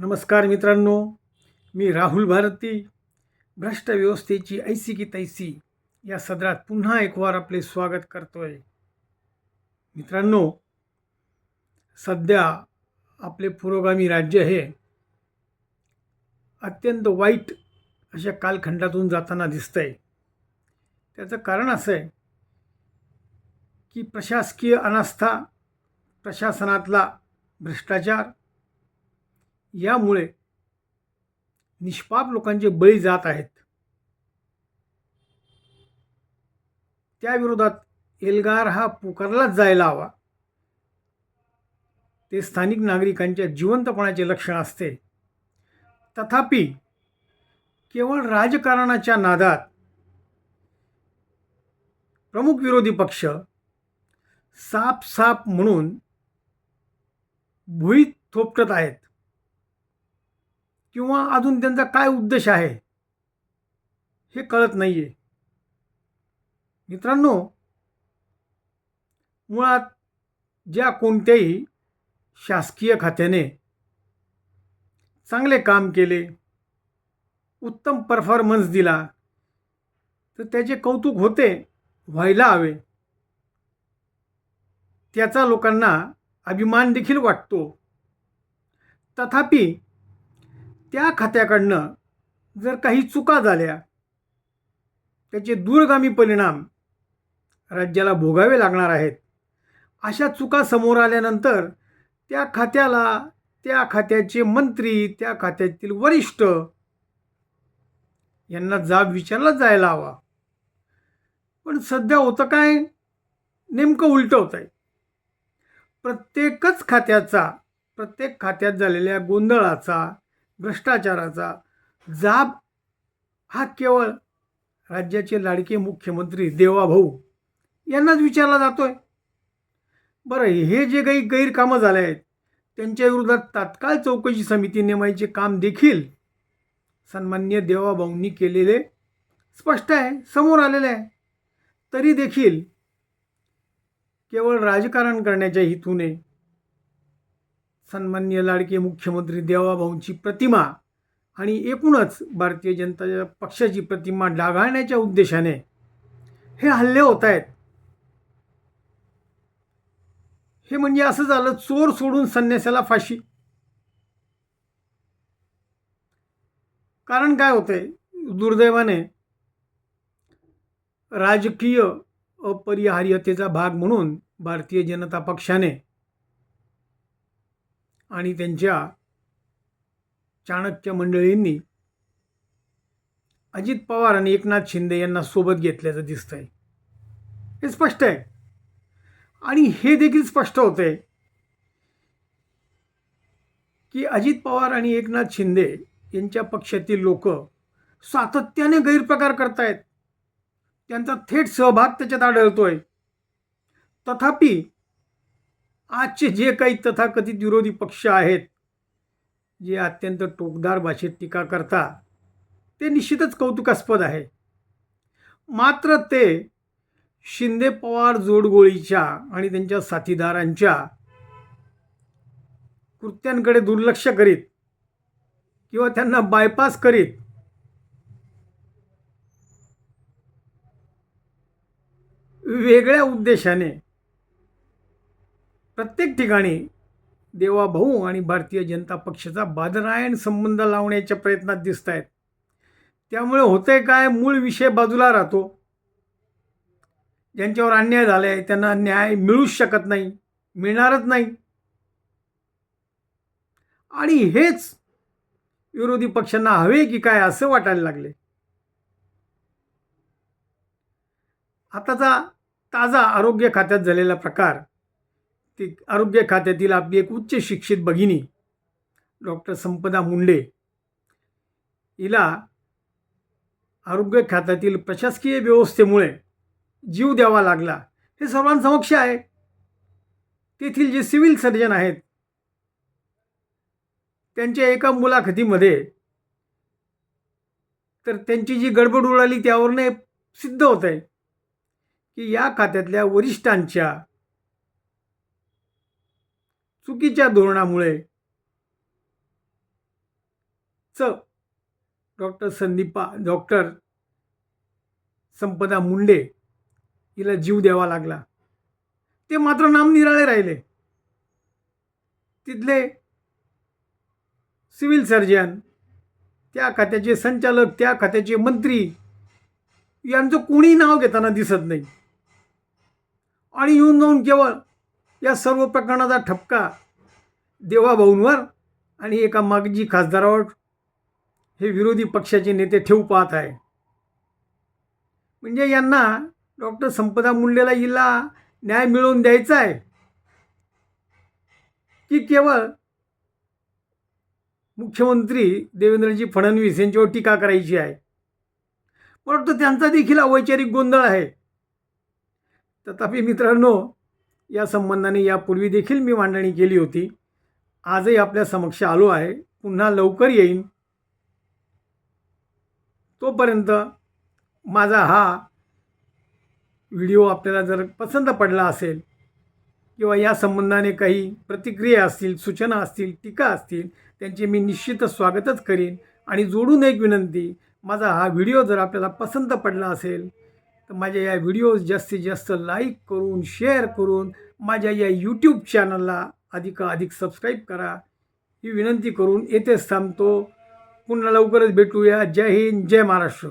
नमस्कार मित्रांनो मी राहुल भारती. भ्रष्ट व्यवस्थेची ऐसी की तैसी या सदरात पुन्हा एक वार आपले स्वागत करतोय. मित्रांनो सध्या आपले पुरोगामी राज्य हे अत्यंत वाईट अशा कालखंडातून जाताना दिसतंय. त्याचं कारण असं आहे की प्रशासकीय अनास्था प्रशासनातला भ्रष्टाचार यामुळे निष्पाप लोकांचे बळी जात आहेत. त्याविरोधात एल्गार हा पुकारलाच जायला हवा. ते स्थानिक नागरिकांच्या जिवंतपणाचे लक्षण असते. तथापि केवळ राजकारणाच्या नादात प्रमुख विरोधी पक्ष साप साप म्हणून भुईत थोपटत आहेत. किंवा अजून त्यांचा काय उद्देश आहे? हे कळत नाही आहे मित्रांनो मुळात ज्या कोणत्याही शासकीय खात्याने चांगले काम केले उत्तम परफॉर्मन्स दिला तर त्याचे कौतुक होते व्हायला हवे. त्याचा लोकांना अभिमान देखील वाटतो. तथापि त्या खात्याकडनं जर काही चुका झाल्या त्याचे दूरगामी परिणाम राज्याला भोगावे लागणार आहेत. अशा चुका समोर आल्यानंतर त्या खात्याला त्या खात्याचे मंत्री त्या खात्यातील वरिष्ठ यांना जाब विचारला जायला हवा. पण सध्या होतं काय? नेमकं उलटं होत आहे प्रत्येकच खात्याचा प्रत्येक खात्यात झालेल्या गोंधळाचा भ्रष्टाचाराचा जाब हा केवळ राज्याचे लाडके मुख्यमंत्री देवाभाऊ यांनाच विचारला जातो आहे बरं हे जे काही गैरकामं झाले आहेत त्यांच्या विरोधात तात्काळ चौकशी समिती नेमायचे काम देखील सन्मान्य देवाभाऊंनी केलेले स्पष्ट आहे समोर आलेले आहे. तरी देखील केवळ राजकारण करण्याच्या हेतूने सन्मान्य लाडके मुख्यमंत्री देवाभाऊंची प्रतिमा आणि एकूणच भारतीय जनता पक्षाची प्रतिमा डागाळण्याच्या उद्देशाने हे हल्ले होत आहेत. हे म्हणजे असं झालं चोर सोडून संन्यासाला फाशी. कारण काय होतंय दुर्दैवाने राजकीय अपरिहार्यतेचा भाग म्हणून भारतीय जनता पक्षाने आणि त्यांच्या चाणक्य मंडळींनी अजित पवार आणि एकनाथ शिंदे यांना सोबत घेतल्याचं दिसतंय. हे स्पष्ट आहे. आणि हे देखील स्पष्ट होतंय की अजित पवार आणि एकनाथ शिंदे यांच्या पक्षातील लोक सातत्याने गैरप्रकार करतायत. त्यांचा थेट सहभाग त्याच्यात आढळतोय. तथापि आजचे जे काही तथाकथित विरोधी पक्ष आहेत जे अत्यंत टोकदार भाषेत टीका करता ते निश्चितच कौतुकास्पद आहे. मात्र ते शिंदे पवार जोडगोळीच्या आणि त्यांच्या साथीदारांच्या कृत्यांकडे दुर्लक्ष करीत किंवा त्यांना बायपास करीत वेगळ्या उद्देशाने प्रत्येक ठिकाणी देवाभाऊ आणि भारतीय जनता पक्षाचा बादरायण संबंध लावण्याच्या प्रयत्नात दिसत आहेत त्यामुळे होते काय? मूळ विषय बाजूला राहतो. ज्यांच्यावर अन्याय झाला आहे त्यांना न्याय मिळूच शकत नाही मिळणारच नाही. आणि हेच विरोधी पक्षांना हवे की काय असं वाटायला लागले. आताचा ताजा आरोग्य खात्यात झालेला प्रकार ती आरोग्य खात्यातील आपली एक उच्च शिक्षित भगिनी डॉक्टर संपदा मुंडे हिला आरोग्य खात्यातील प्रशासकीय व्यवस्थेमुळे जीव द्यावा लागला. हे सर्वांसमक्ष आहे. तेथील जे सिव्हिल सर्जन आहेत त्यांच्या एका मुलाखतीमध्ये तर त्यांची जी गडबड उडाली त्यावरनं सिद्ध होत आहे की या खात्यातल्या वरिष्ठांच्या चुकीच्या धोरणामुळे. च डॉक्टर संदीपा डॉक्टर संपदा मुंडे हिला जीव द्यावा लागला. ते मात्र नामनिराळे राहिले. तिथले सिव्हिल सर्जन त्या खात्याचे संचालक त्या खात्याचे मंत्री यांचं कोणी नाव घेताना दिसत नाही. आणि येऊन जाऊन केवळ या सर्व प्रकरणाचा ठपका देवाभाऊंवर आणि एका मागजी खासदारावर हे विरोधी पक्षाचे नेते ठेवू पाहत आहे. म्हणजे यांना डॉक्टर संपदा मुंडेला हिला न्याय मिळवून द्यायचा आहे की केवळ मुख्यमंत्री देवेंद्रजी फडणवीस यांच्यावर टीका करायची आहे? परंतु त्यांचा देखील अवैचारिक गोंधळ आहे. तथापि मित्रांनो या संबंधाने यापूर्वी देखील मी मांडणी केली होती. आजही आपल्या समक्ष आलो आहे. पुन्हा लवकर येईन. तोपर्यंत माझा हा व्हिडिओ आपल्याला जर पसंत पडला असेल किंवा या संबंधाने काही प्रतिक्रिया असतील सूचना असतील टीका असतील त्यांचे मी निश्चितच स्वागतच करीन. आणि जोडून एक विनंती माझा हा व्हिडिओ जर आपल्याला पसंत पडला असेल तर माझ्या या व्हिडिओज जास्तीत जास्त लाईक करून शेअर करून माझ्या या यूट्यूब चॅनलला अधिकाधिक सबस्क्राईब करा. ही विनंती करून येथेच थांबतो. पुन्हा लवकरच भेटूया. जय हिंद जय महाराष्ट्र.